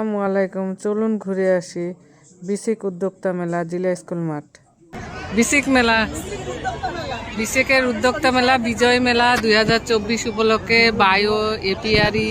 আসসালামু আলাইকুম। চলুন ঘুরে আসি বিসিক উদ্যোক্তা মেলা জিলা স্কুল মাঠ। বিসিক মেলা। বিসিকের উদ্যোক্তা মেলা বিজয় মেলা দুই হাজার চব্বিশ উপলক্ষে বায়ো এপিআরি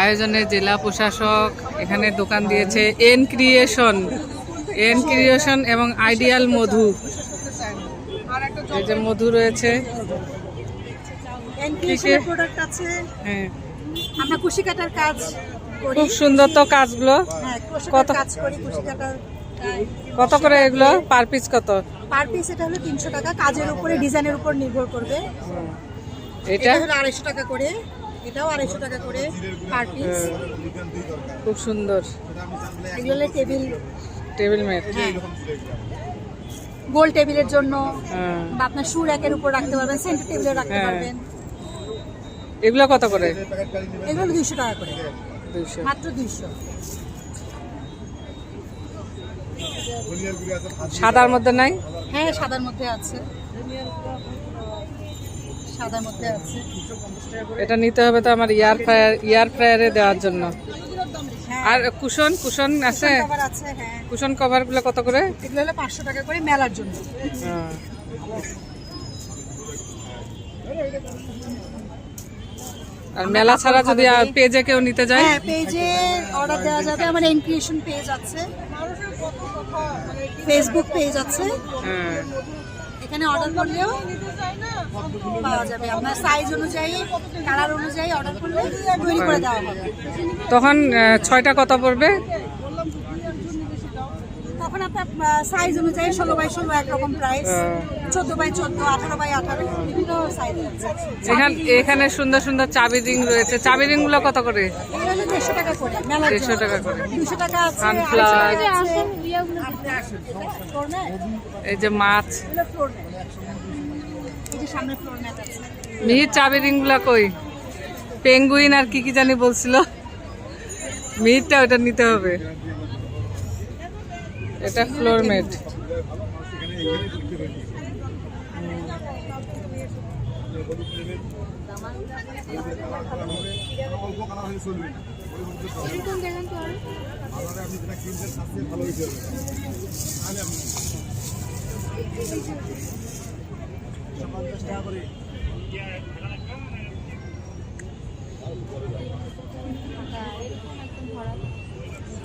আয়োজনে জেলা প্রশাসক এখানে দোকান দিয়েছে এন ক্রিয়েশন এন ক্রিয়েশন এবং আইডিয়াল মধু। এই যে মধু রয়েছে। এনক্রিয়েশনের প্রোডাক্ট আছে। হ্যাঁ। আমরা কুশি কাটার কাজ খুব সুন্দর তো কাজগুলো। হ্যাঁ কত? কাজ করি কত করে এগুলো? পার পিস কত? পার পিস এটা হলো তিনশো টাকা। কাজের উপরে ডিজাইনের উপর নির্ভর করবে। এটা হলো আড়াইশো টাকা করে। এটাও আড়াইশো টাকা করে পার পিস খুব সুন্দর। এগুলো টেবিল। Table mat. হ্যাঁ। গোল টেবিলের জন্য বা আপনার শু র্যাকের উপর রাখতে পারবেন সেন্টার টেবিলে রাখতে হ্যাঁ। পারবেন। এগুলো কত করে? এগুলো দুইশো টাকা করে। মাত্র দুইশো। সাদার মধ্যে নাই? হ্যাঁ সাদার মধ্যে আছে। সাদার মধ্যে আছে। এটা নিতে হবে তো আমার ইয়ার ফ্রায়ার ইয়ার ফ্রায়ারে দেওয়ার জন্য। হ্যাঁ আর কুশন কুশন আছে? হ্যাঁ। কুশন কভারগুলো কত করে? এগুলো হলো পাঁচশো টাকা করে মেলার জন্য। হ্যাঁ। আর মেলা ছাড়া যদি পেজে কেউ নিতে যায়? হ্যাঁ পেজে অর্ডার দেওয়া যাবে। আমার ইনক্রিয়েশন পেজ আছে। ফেসবুক পেজ আছে। হ্যাঁ। এখানে অর্ডার করলেও পাওয়া যাবে। আপনার সাইজ অনুযায়ী কালার অনুযায়ী অর্ডার করলে তৈরি করে দেওয়া হবে। তখন ছয়টা কত পড়বে। তখন আপনার সাইজ অনুযায়ী ষোলো বাই ষোলো একরকম প্রাইস হ্যাঁ। চোদ্দ বাই চোদ্দ আঠারো বাই আঠারো বিভিন্ন সাইজ এখানে এখানে সুন্দর সুন্দর চাবি রিং রয়েছে। চাবি রিংগুলো কত করে? দেড়শো টাকা করে দেড়শো টাকা করে। দুশো টাকা এই যে মাছ। এগুলো ফ্লোর ম্যাট এই যে সামনে ফ্লোর ম্যাট আছে। মিহির চাবি রিংগুলা কই? পেঙ্গুইন আর কি কি জানি বলছিল। মিহিরটা ওটা নিতে হবে। এটা ফ্লোর মেট এগুলো কুশন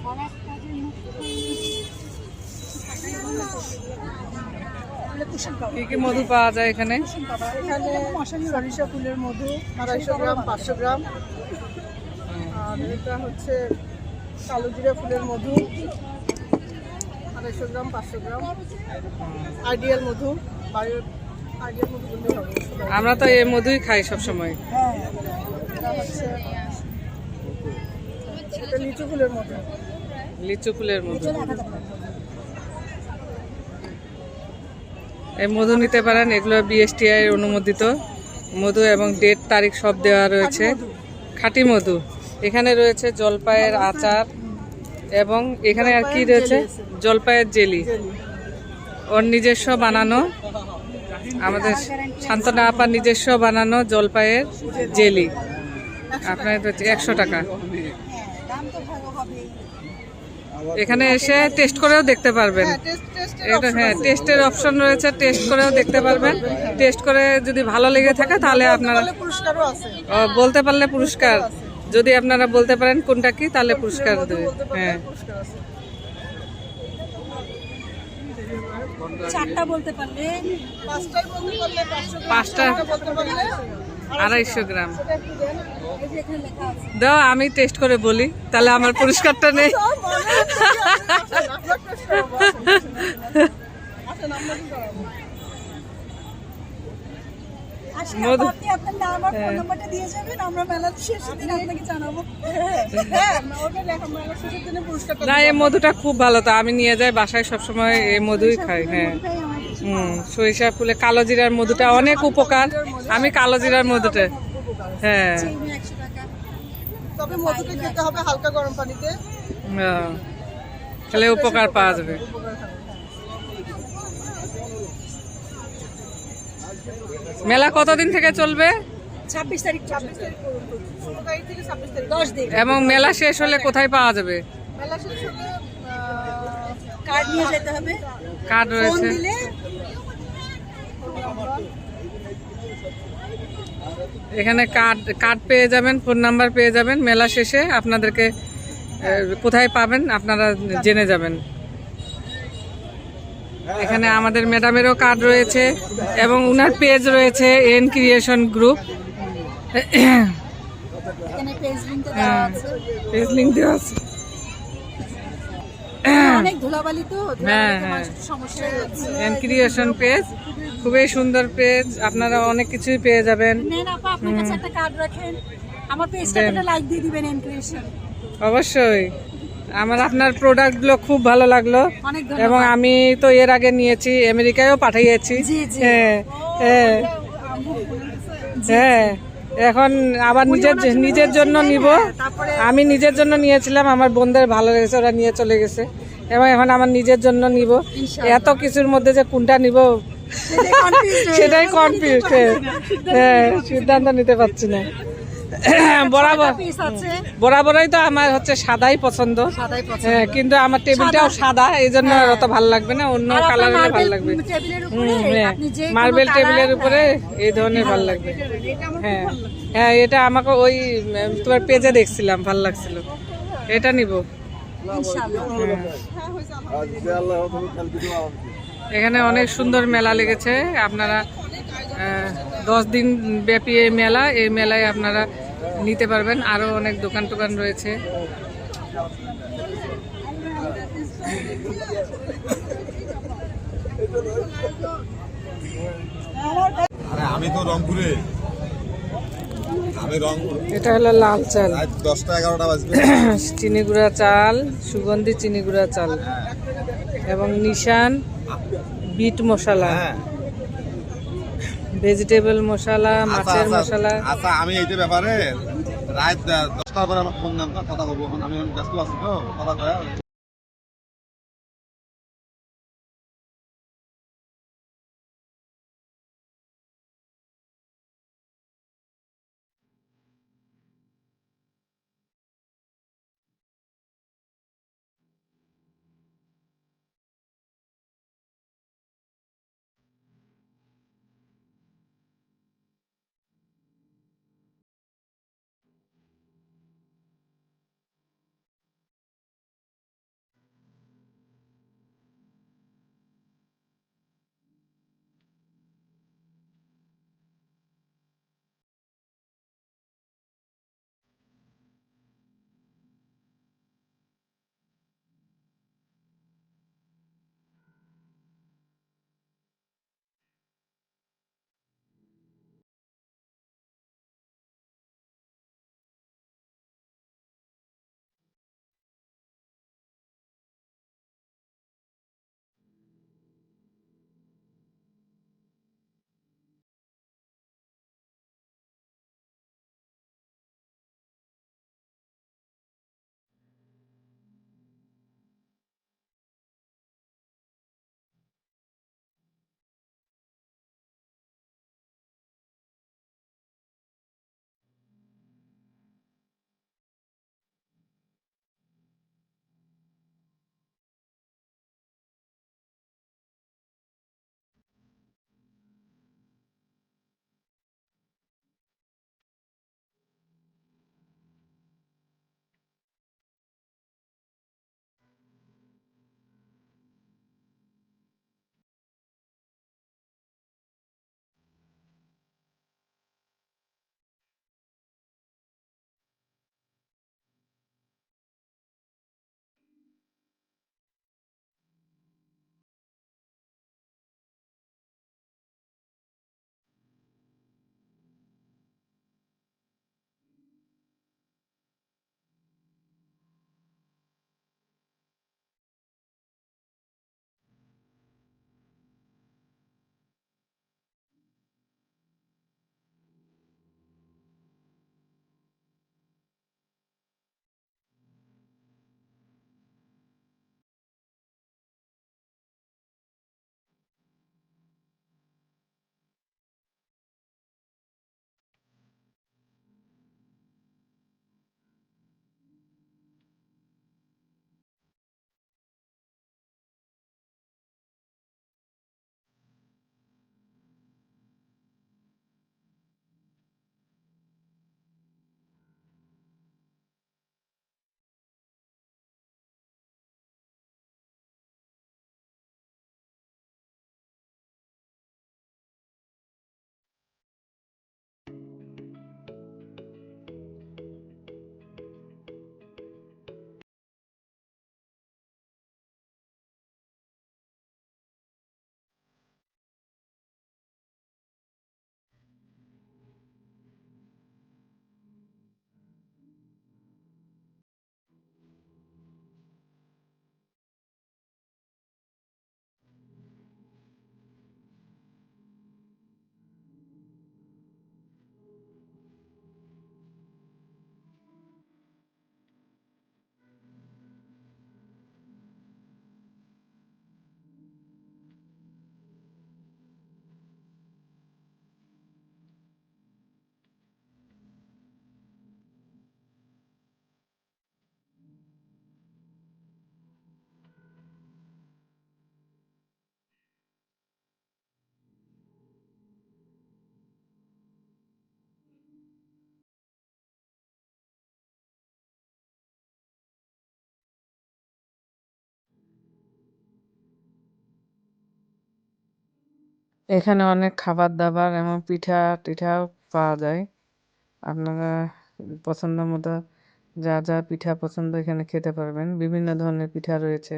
কভার কি কি মধু পাওয়া যায় এখানে? এখানে সরিষা ফুলের মধু আড়াইশো গ্রাম পাঁচশো গ্রাম। আর এটা হচ্ছে কালো জিরা ফুলের মধু আড়াইশো গ্রাম পাঁচশো গ্রাম। আইডিয়াল মধু বায়ো আইডিয়াল মধু হবে। আমরা তো এই মধুই খাই সব সময় হ্যাঁ লিচু ফুলের মধু। লিচু ফুলের মধু এটা এক হাজার টাকা। এই মধু নিতে পারেন এগুলো বিএসটিআই অনুমোদিত মধু এবং ডেট তারিখ সব দেওয়া রয়েছে। খাঁটি মধু। এখানে রয়েছে জলপাইয়ের আচার এবং এখানে আর কি রয়েছে? জলপাইয়ের জেলি। ওর নিজস্ব বানানো। আমাদের শান্তনা আপার নিজস্ব বানানো জলপাইয়ের জেলি। আপনার একশো টাকা হ্যাঁ দাম তো ভালো হবেই এখানে এসে টেস্ট করেও দেখতে পারবেন। এটা হ্যাঁ টেস্টের অপশন রয়েছে টেস্ট করেও দেখতে পারবেন। টেস্ট করে যদি ভালো লেগে থাকে তাহলে আপনারা পুরস্কারও আছে। ও, বলতে পারলে পুরস্কার। যদি আপনারা বলতে পারেন কোনটা কি তাহলে পুরস্কার দেবে। হ্যাঁ। চারটা বলতে পারলে। পাঁচটাই বলতে পারলে পাঁচটা বলতে পারলে। আড়াইশো গ্রাম দাও আমি টেস্ট করে বলি তাহলে আমার পুরস্কারটা নেই হ্যাঁ না এই মধুটা খুব ভালো তো আমি নিয়ে যাই বাসায় সবসময় এই মধুই খাই হ্যাঁ হুম সরিষা ফুলে কালো জিরার মধুটা অনেক উপকার আমি কালো জিরার মধুটা হ্যাঁ। চিনি একশো টাকা তবে মধুটা খেতে হবে হালকা গরম পানিতে। তাহলে উপকার পাওয়া যাবে। মেলা কতদিন থেকে চলবে? ছাব্বিশ তারিখ ছাব্বিশ তারিখ দশ দিন। এবং মেলা শেষ হলে কোথায় পাওয়া যাবে? মেলা শেষ হলে কার্ড নিয়ে যেতে হবে। কার্ড রয়েছে। এখানে কার্ড কার্ড পেয়ে যাবেন ফোন নাম্বার পেয়ে যাবেন। মেলা শেষে আপনাদেরকে কোথায় পাবেন আপনারা জেনে যাবেন। এখানে আমাদের ম্যাডামেরও কার্ড রয়েছে এবং উনার পেজ রয়েছে N creation group page link দেওয়া আছে। অনেক ধুলাবালি তো হ্যাঁ, হ্যাঁ। মানুষের সমস্যা হচ্ছে এন ক্রিয়েশন পেজ খুবই সুন্দর পেজ আপনারা অনেক কিছুই পেয়ে যাবেন। নেন আপা আপনার কাছে একটা কার্ড রাখেন। আমার পেজটাকে একটা লাইক দিয়ে দিবেন এনক্রিয়েশন অবশ্যই। আমার আপনার প্রোডাক্টগুলো খুব ভালো লাগল। এবং আমি তো এর আগে নিয়েছি আমেরিকায়ও পাঠিয়েছি। হ্যাঁ হ্যাঁ। হ্যাঁ। এখন আবার নিজের নিজের জন্য নিব। আমি নিজের জন্য নিয়েছিলাম আমার বোনদের ভালো লেগেছে ওরা নিয়ে চলে গেছে। এবং এখন আমার নিজের জন্য নিব। এত কিছুর মধ্যে যে কোনটা নিব সেটাই কনফিউজ হ্যাঁ সিদ্ধান্ত নিতে পারছি না। বরাবর। পিস বরাবরই তো আমার হচ্ছে সাদাই পছন্দ। হ্যাঁ কিন্তু আমার টেবিলটাও সাদা এই জন্য অত ভালো লাগবে না অন্য কালার হলে ভালো লাগবে। হ্যাঁ মার্বেল টেবিলের উপরে এই ধরনের ভালো লাগবে। হ্যাঁ হ্যাঁ এটা আমাকে ওই তোমার পেজে দেখছিলাম ভালো লাগছিল। এটা নিব। এখানে অনেক সুন্দর মেলা লেগেছে। আপনারা দশ দিন ব্যাপী এই মেলা এই মেলায় আপনারা নিতে পারবেন। আরও অনেক দোকান টোকান রয়েছে। আমি তো রংপুরে। এটা হলো লাল চাল। দশটা এগারোটা বাজবে। চিনি গুঁড়া চাল সুগন্ধি চিনি গুঁড়া চাল। এবং নিশান বিট মশলা। হ্যাঁ। ভেজিটেবল মশলা আচ্ছা, মাছের আচ্ছা, মশলা। আচ্ছা আমি এইটা ব্যাপারে রাত দশটার পরে আমার ফোন দেন কথা বলব আমি ব্যস্ত আছি তো কথা কয়া। এখানে অনেক খাবার দাবার এবং পিঠা টিঠাও পাওয়া যায়। আপনারা পছন্দ মতো যা যা পিঠা পছন্দ এখানে খেতে পারবেন। বিভিন্ন ধরনের পিঠা রয়েছে।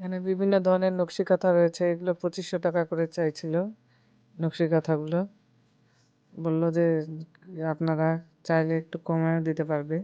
এখানে বিভিন্ন ধরনের নকশি কাঁথা রয়েছে, এগুলো পঁচিশশো টাকা করে চাইছিল, নকশি কাঁথাগুলো। বলল যে আপনারা চাইলে একটু কমেও দিতে পারবে।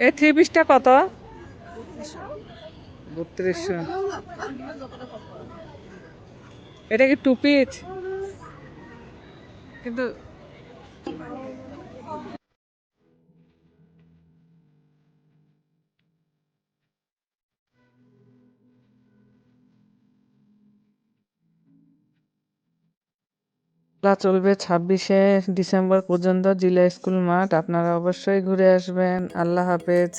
এই থ্রি পিসটা কত? বত্রিশশো। এটা কি টু পিস কিন্তু খেলা চলবে ছাব্বিশে ডিসেম্বর পর্যন্ত জিলা স্কুল মাঠ। আপনারা অবশ্যই ঘুরে আসবেন। আল্লাহ হাফেজ।